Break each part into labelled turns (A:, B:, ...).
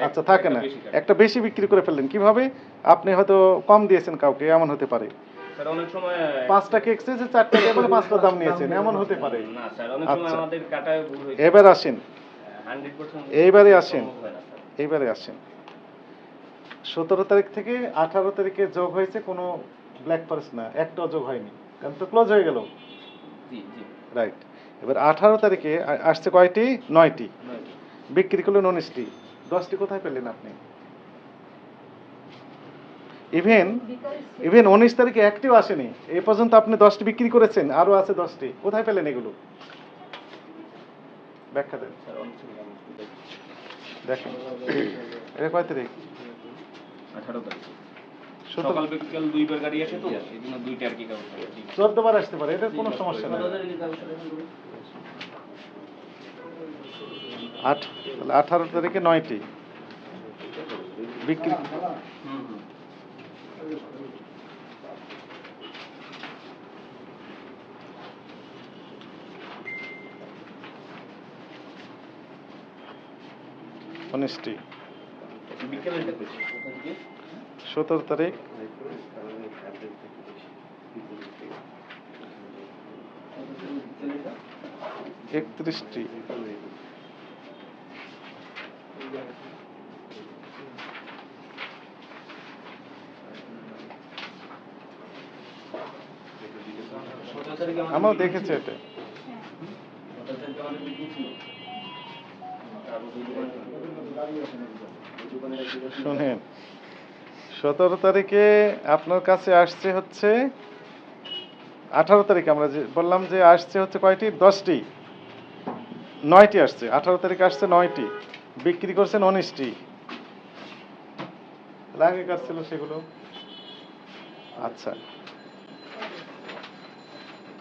A: আচ্ছা থাকে না। একটা বেশি বিক্রি করে ফেললেন। কীভাবে? আপনি হয়তো কম দিয়েছেন কাউকে এমন হতে পারে।
B: স্যার অনেক সময়
A: পাঁচ টাকা এক্সেসে চার টাকা পাঁচটা দাম নিয়েছেন এমন হতে পারে।
B: না স্যার অনেক সময়
A: আচ্ছা।
B: আমাদের কাটায় ভুল হয়েছে
A: এবার আসেন।
B: পার্সেন্ট
A: এইবারে আসেন।
B: হয়
A: এইবারে আসেন। সতেরো তারিখ থেকে আঠারো তারিখে যোগ হয়েছে কোনো ব্ল্যাক ফরেস্ট না। একটাও যোগ হয়নি। কারণ তো ক্লোজ হয়ে গেল। রাইট এবার আঠারো তারিখে আসছে কয়টি? নয়টি। বিক্রি করলেন উনিশটি। দশটি কোথায় পেলেন আপনি? ইভেন ইভেন উনিশ তারিখে একটিও আসেনি। এই পর্যন্ত আপনি দশটি বিক্রি করেছেন আরও আছে দশটি। কোথায় পেলেন এগুলো? ব্যাখ্যা দেন। দেখেন। এটা কয় তারিখ?
B: আঠারো তারিখে।
A: সতেরো
B: সকাল বিকেল দুইবার গাড়ি আসে তো? এই জন্য দুইটা আর কি কাগজ
A: চোদ্দ বার আসতে পারে এটার কোনো সমস্যা নেই। আট আঠারো তারিখে নয়টি। বিক্রি উনিশটি। সতেরো তারিখ। একত্রিশটি
B: সতেরো তারিখে আমাদের
A: আমরাও
B: meeting
A: দেখেছি
B: ছিল।
A: এটা
B: সতেরো তারিখে আমাদের meeting ছিল। তারপর দুই দোকানে দুই দোকানে রেখে-
A: শুনেন, সতেরো তারিখে আপনার কাছে আসছে হচ্ছে, আঠারো তারিখে আমরা যে বললাম যে আসছে হচ্ছে কয়টি? দশটি। নয়টি আসছে। আঠারো তারিখে আসছে নয়টি। বিক্রি করছেন উনিশটি লাগে কাজ ছিল সেগুলো? আচ্ছা।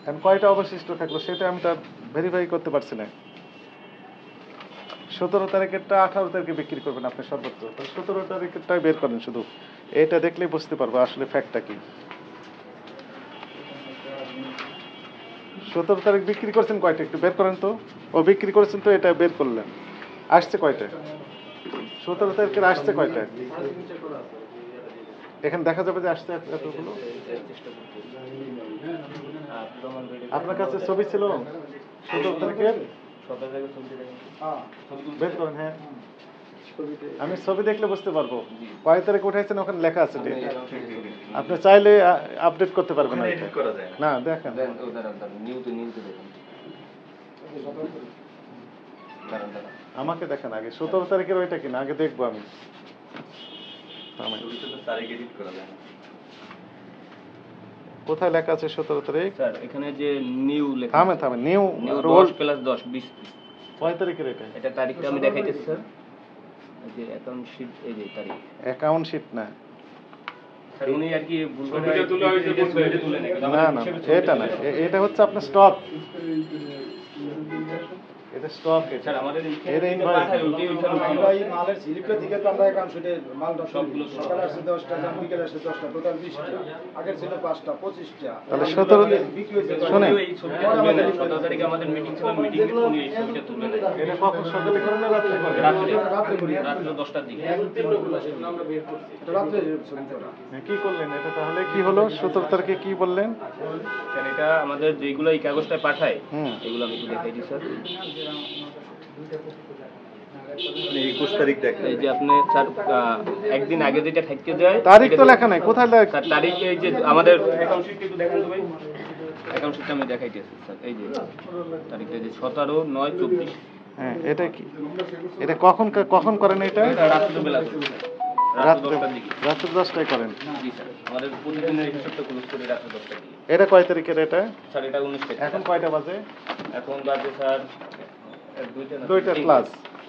A: এখন কয়টা অবশিষ্ট থাকল সেটা আমি তার ভেরিফাই করতে পারছি না। সতেরো তারিখেরটা আঠারো তারিখে বিক্রি করবেন আপনি সর্বোচ্চ সতেরো তারিখেরটাই বের করেন শুধু। এটা দেখলেই বুঝতে পারব আসলে ফ্যাক্টটা কি। সতেরো তারিখ বিক্রি করছেন কয়টা একটু বের করেন তো। ও বিক্রি করেছেন তো এটা বের করলেন। আসছে কয়টা সতেরো তারিখের আসছে কয়টা এখানে দেখা যাবে যে আসছে এত- এতগুলো? আপনার কাছে ছবি ছিল সতেরো তারিখের। বের করেন হ্যাঁ। আমি ছবি দেখলে বুঝতে পারব। কয় তারিখ উঠাইছেন? ওখানে লেখা আছে ডেট আপনি চাইলে আপডেট করতে পারবেন না। দেখেন।
B: দেখেন।
A: আমাকে দেখেন আগে সতেরো তারিখের ওইটা কিনা আগে দেখব আমি। কোথায় লেখা আছে সতেরো তারিখ?
B: স্যার এখানে যে নিউ লেখা
A: থামেন থামেন নিউ রোল
B: প্লাস দশ বিশ।
A: কয় তারিখের এটা?
B: এটা তারিখটা আমি দেখাইতেছি। স্যার। যে অ্যাকাউন্ট শিট এই যে তারিখ।
A: অ্যাকাউন্ট শিট না।
B: উনি আর কি
A: না না এটা না এটা হচ্ছে আপনার স্টক এটা স্টক
B: স্যার আমাদের
A: এর
C: মালের তো আমরা
B: সবগুলো
C: সকালে বিকেলে টোটাল আগের ছিল
A: তাহলে
B: এই ছবিটা তুলে তারিখে আমাদের মিটিং ছিল মিটিং এ উনি এই ছবিটা তুলে নেয়
A: এটা কখন সকালে করেন না রাত্রে করেন?
B: রাত্রে।
C: রাত্রে করি।
B: রাত্রে দশটার দিকে।
C: এটা রাত্রে ছবি করা
A: হ্যাঁ, কি করলেন? এটা তাহলে কি হলো? সতেরো তারিখে কি বললেন?
B: স্যার এটা আমাদের যেগুলো এই কাগজটা পাঠায় এগুলো আমি একটু দেখাই দিই স্যার।
D: একুশ তারিখ দেখেন
B: এই যে আপনি স্যার আহ, একদিন আগে যেটা থাকতে যায়
A: তারিখ তো
B: এটা-
A: লেখা নাই কোথায় লেখা
B: তারিখ এই যে আমাদের অ্যাকাউন্ট শিট একটু দেখান তো ভাই। অ্যাকাউন্ট শিটটা আমি দেখাইতেছি স্যার এই যে তারিখটা যে সতেরো নয় চব্বিশ।
A: হ্যাঁ এটা কি? এটা কখন কখন করেন এটা?
B: রাত্রেবেলা। রাত্রে
A: দশটায় করেন। এটা কয় তারিখের এটা?
B: উনিশ
A: এখন কয়টা বাজে?
B: এখন বাজে স্যার দুইটা।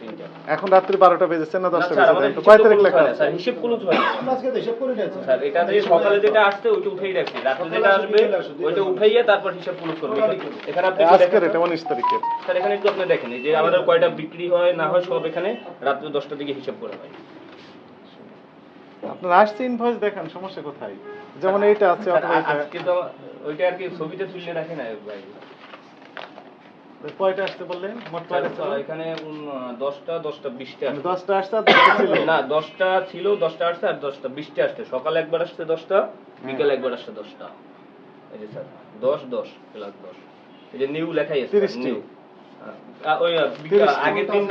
B: তিনটা।
A: এখন রাত্রি বারোটা বেজেছে না দশটা বেজেছে? কয় তারিখ লেখা আছে
B: স্যার, হিসাব close হয়।
C: আজকে তো হিসাব করে নিয়েছি
B: স্যার এটা যে সকালে যেটা আসছে ওইটা উঠেই রাখছি রাত্রে যেটা আসবে ওইটা উঠাইয়া তারপর হিসাব ক্লোজ করবে। এখানে আপনি
A: আজকের এটা
B: তো।
A: উনিশ তারিখের
B: স্যার এখানে একটু আপনি দেখেন এই যে আমাদের কয়টা বিক্রি হয় না হয় সব এখানে রাত্রে দশটার দিকে হিসাব করা হয়।
A: আপনার আসছে ইনভয়েস দেখান সমস্যা কোথায়? যেমন এইটা আছে
B: আজকে তো ওইটা আর কি ছবিটা তুলে রাখেন না ভাই।
A: কয়টা আসতে বললেন? মোট কয়টা ছিল?
B: এখানে
A: ছিল?
B: না ছিল আর সকালে একবার আসছে দশটা বিকেলে একবার আসছে দশটা। এই যে স্যার দশ দশ প্লাস দশ। এই যে নিউ লেখাই আছে ওই আ, বিকা-
A: তিরিশটি।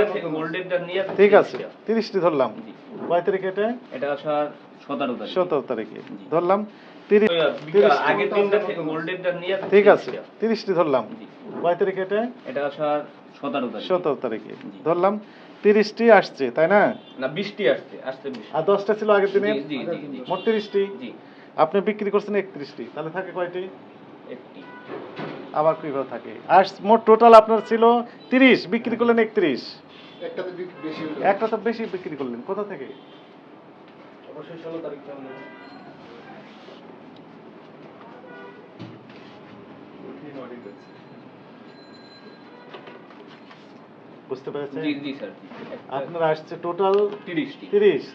B: থেকে গোল্ডেনটা নিয়ে
A: ঠিক আছে
B: তিরিশটা।
A: তিরিশটি ধরলাম।
B: জি।
A: কয় তারিখে এটা?
B: এটা স্যার সতেরো তারিখে।
A: ধরলাম তিরিশ
B: ওই আ, বিকা-
A: তিরিশটি।
B: আগের দিনটা থেকে গোল্ডেনটা নিয়ে
A: ঠিক আছে
B: তিরিশটি
A: ধরলাম। কয় তারিখে এটা?
B: এটা সতেরো তারিখে।
A: ধরলাম তিরিশটি আসছে তাই না?
B: না বৃষ্টি আসছে আসছে
A: আর দশটা ছিল আগের দিনে?
B: জি জি জি জি।
A: মোট তিরিশটি? আপনি বিক্রি করছেন একত্রিশটি। তাহলে থাকে কয়টি? আবার কীভাবে থাকে? আর মোট টোটাল আপনার ছিল তিরিশ বিক্রি করলেন একত্রিশ। একটা তো বেশি বিক্রি করলেন। কোথা থেকে?
C: অবশ্যই ষোলো তারিখ তাহলে।
A: বুঝতে পেরেছেন?
B: জি জি স্যার
A: আপনার আসছে টোটাল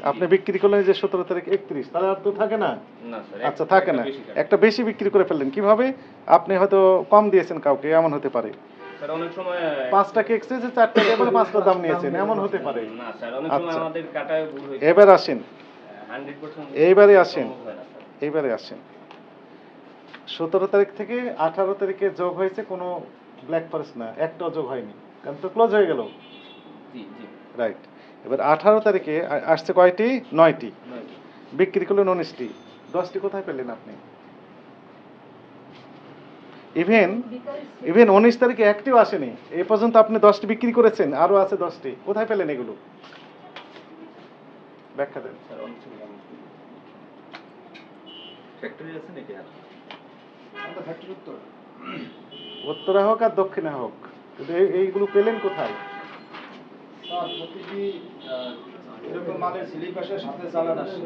A: আপনি বিক্রি করলেন যে সতেরো তারিখ একত্রিশ তাহলে আর তো থাকে না?
B: না স্যার
A: আচ্ছা থাকে না। একটা বেশি বিক্রি করে ফেললেন। কীভাবে? আপনি হয়তো কম দিয়েছেন কাউকে এমন হতে পারে।
B: স্যার অনেক সময়
A: পাঁচটা কেকসে যে চার টাকা পাঁচটা দাম নিয়েছেন? এমন হতে পারে।
B: না স্যার অনেক সময়
A: আচ্ছা।
B: আমাদের কাটায় ভুল
A: এবার আসেন। এইবারে আসেন। এইবারে আসেন। সতেরো তারিখ থেকে আঠারো তারিখে যোগ হয়েছে কোনো ব্ল্যাক ফরেস্ট না। একটাও যোগ হয়নি। কারণ তো ক্লোজ হয়ে গেল। রাইট এবার আঠারো তারিখে আসছে কয়টি? নয়টি। বিক্রি করলেন উনিশটি। দশটি কোথায় পেলেন আপনি? ইভেন ইভেন উনিশ তারিখে একটিও আসেনি। এই পর্যন্ত আপনি দশটি বিক্রি করেছেন। আরও আছে দশটি। কোথায় পেলেন এগুলো? ব্যাখ্যা দেন।
B: স্যার অনেক সময়
D: ফ্যাক্টরি আছে নাকি আর?
C: আমাদের ফ্যাক্টরি উত্তর।
A: উত্তরে হোক আর দক্ষিণে হোক কিন্তু এই- এইগুলো পেলেন কোথায়?
C: স্যার, প্রতিটি এরকম মালের স্লিপ আসে সাথে চালান আসে।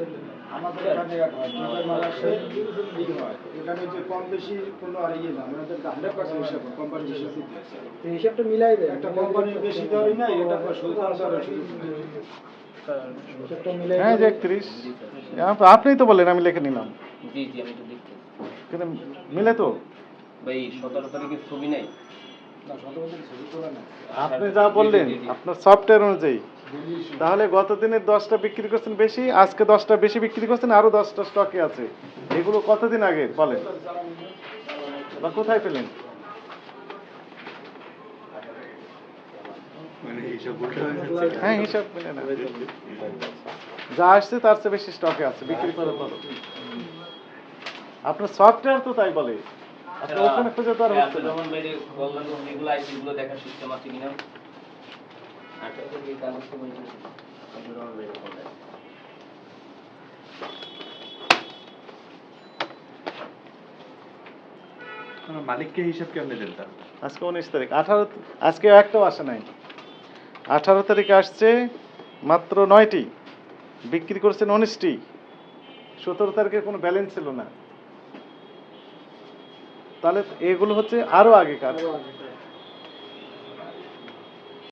C: আমাদের এখানে এক হয় দুটো মাল আসে তিন হয়। এখানে যে কম বেশি কোনো আর ইয়ে না আমাদের হান্ড্রেড পার্সেন্ট হিসাব কোম্পানি হিসাব
E: হিসাবটা মিলাই দেয়
C: একটা কোম্পানি বেশি দেওয়াই না এটা শুধু
A: হ্যাঁ যে একত্রিশ। আপনিই তো বললেন আমি লিখে নিলাম।
B: জি জি আমি তো দেখছি
A: কিন্তু মিলে তো?
B: ভাই সতেরো তারিখের ছবি নেই?
C: না শতবছর ছবি তোলা না
A: আপনি যা বললেন আপনার সফটওয়্যার অনুযায়ী। তাহলে গত দিনের দশটা বিক্রি করছেন বেশি আজকে দশটা বেশি বিক্রি করছেন আরও দশটা স্টকে আছে। এগুলো কতদিন আগে? বলেন। বা কোথায় পেলেন?
D: হয়ে।
A: হ্যাঁ হিসাব মিলে না। যা আসছে তার চেয়ে বেশি স্টকে আছে বিক্রি করে বলো আপনার সফটওয়্যার তো তাই বলে। আপনি ওখানে খুঁজে তো আর
B: হ্যাঁ,
A: হচ্ছে
B: যেমন বাইরে যেগুলো আছে এগুলো দেখার সিস্টেম আছে কিনা? আঠারো এই কাগজটা বলছেন এগুলো বাইরে বললেন।
D: মালিককে হিসাব কেমনে দেন তার?
A: আজকে উনিশ তারিখ। আঠারো আজকে একটাও আসে নাই। আঠারো তারিখে আসছে মাত্র নয়টি। বিক্রি করছেন উনিশটি। সতেরো তারিখে কোনো ব্যালেন্স ছিল না। তাহলে এগুলো হচ্ছে আরও আগেকার।